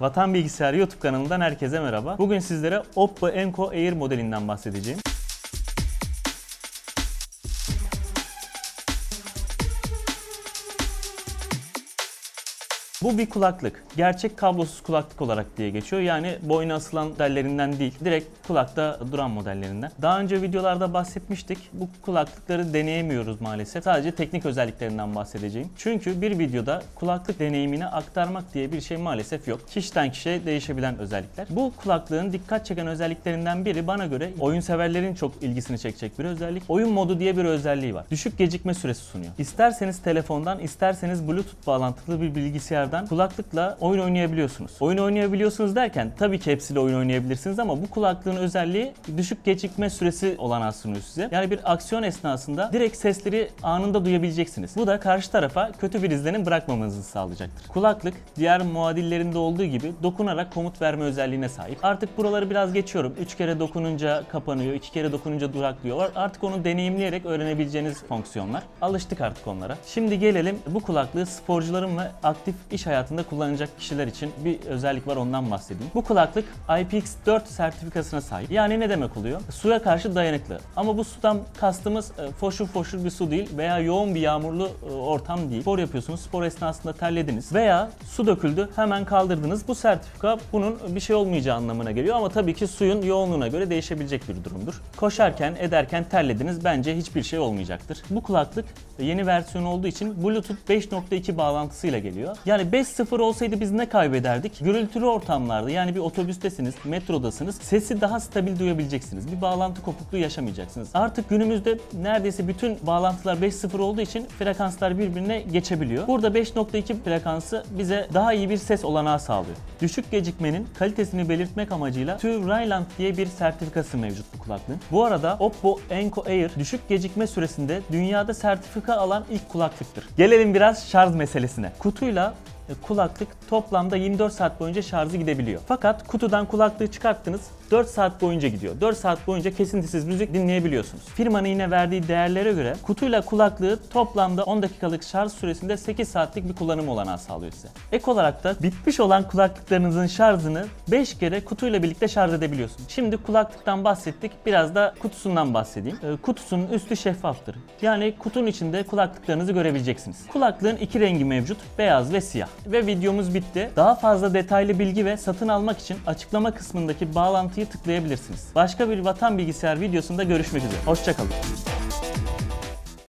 Vatan Bilgisayar YouTube kanalından herkese merhaba. Bugün sizlere Oppo Enco Air modelinden bahsedeceğim. Bu bir kulaklık. Gerçek kablosuz kulaklık olarak diye geçiyor. Yani boyuna asılan modellerinden değil. Direkt kulakta duran modellerinden. Daha önce videolarda bahsetmiştik. Bu kulaklıkları deneyemiyoruz maalesef. Sadece teknik özelliklerinden bahsedeceğim. Çünkü bir videoda kulaklık deneyimini aktarmak diye bir şey maalesef yok. Kişiden kişiye değişebilen özellikler. Bu kulaklığın dikkat çeken özelliklerinden biri bana göre oyun severlerin çok ilgisini çekecek bir özellik. Oyun modu diye bir özelliği var. Düşük gecikme süresi sunuyor. İsterseniz telefondan, isterseniz Bluetooth bağlantılı bir bilgisayardan kulaklıkla oyun oynayabiliyorsunuz. Oyun oynayabiliyorsunuz derken tabii ki hepsiyle oyun oynayabilirsiniz ama bu kulaklığın özelliği düşük gecikme süresi olanağı sunuyor size. Yani bir aksiyon esnasında direkt sesleri anında duyabileceksiniz. Bu da karşı tarafa kötü bir izlenim bırakmamanızı sağlayacaktır. Kulaklık diğer muadillerinde olduğu gibi dokunarak komut verme özelliğine sahip. Artık buraları biraz geçiyorum. 3 kere dokununca kapanıyor, 2 kere dokununca duraklıyor. Artık onu deneyimleyerek öğrenebileceğiniz fonksiyonlar. Alıştık artık onlara. Şimdi gelelim bu kulaklığı sporcuların ve aktif iş hayatında kullanacak kişiler için bir özellik var ondan bahsedeyim. Bu kulaklık IPX4 sertifikasına sahip. Yani ne demek oluyor? Suya karşı dayanıklı. Ama bu sudan kastımız e, foşur foşur bir su değil veya yoğun bir yağmurlu e, ortam değil. Spor yapıyorsunuz, spor esnasında terlediniz veya su döküldü hemen kaldırdınız. Bu sertifika bunun bir şey olmayacağı anlamına geliyor ama tabii ki suyun yoğunluğuna göre değişebilecek bir durumdur. Koşarken, ederken terlediniz bence hiçbir şey olmayacaktır. Bu kulaklık yeni versiyon olduğu için Bluetooth 5.2 bağlantısıyla geliyor. Yani 5.0 olsaydı biz ne kaybederdik? Gürültülü ortamlarda yani bir otobüstesiniz, metrodasınız sesi daha stabil duyabileceksiniz. Bir bağlantı kopukluğu yaşamayacaksınız. Artık günümüzde neredeyse bütün bağlantılar 5.0 olduğu için frekanslar birbirine geçebiliyor. Burada 5.2 frekansı bize daha iyi bir ses olanağı sağlıyor. Düşük gecikmenin kalitesini belirtmek amacıyla TÜV Rheinland diye bir sertifikası mevcut bu kulaklığın. Bu arada Oppo Enco Air düşük gecikme süresinde dünyada sertifika alan ilk kulaklıktır. Gelelim biraz şarj meselesine. Kutuyla kulaklık toplamda 24 saat boyunca şarjı gidebiliyor. Fakat kutudan kulaklığı çıkarttınız 4 saat boyunca gidiyor. 4 saat boyunca kesintisiz müzik dinleyebiliyorsunuz. Firmanın yine verdiği değerlere göre kutuyla kulaklığı toplamda 10 dakikalık şarj süresinde 8 saatlik bir kullanım olanağı sağlıyor size. Ek olarak da bitmiş olan kulaklıklarınızın şarjını 5 kere kutuyla birlikte şarj edebiliyorsunuz. Şimdi kulaklıktan bahsettik. Biraz da kutusundan bahsedeyim. Ee, Kutusunun üstü şeffaftır. Yani kutunun içinde kulaklıklarınızı görebileceksiniz. Kulaklığın iki rengi mevcut. Beyaz ve siyah. Ve videomuz bitti. Daha fazla detaylı bilgi ve satın almak için açıklama kısmındaki bağlantıyı tıklayabilirsiniz. Başka bir Vatan Bilgisayar videosunda görüşmek üzere. Hoşçakalın.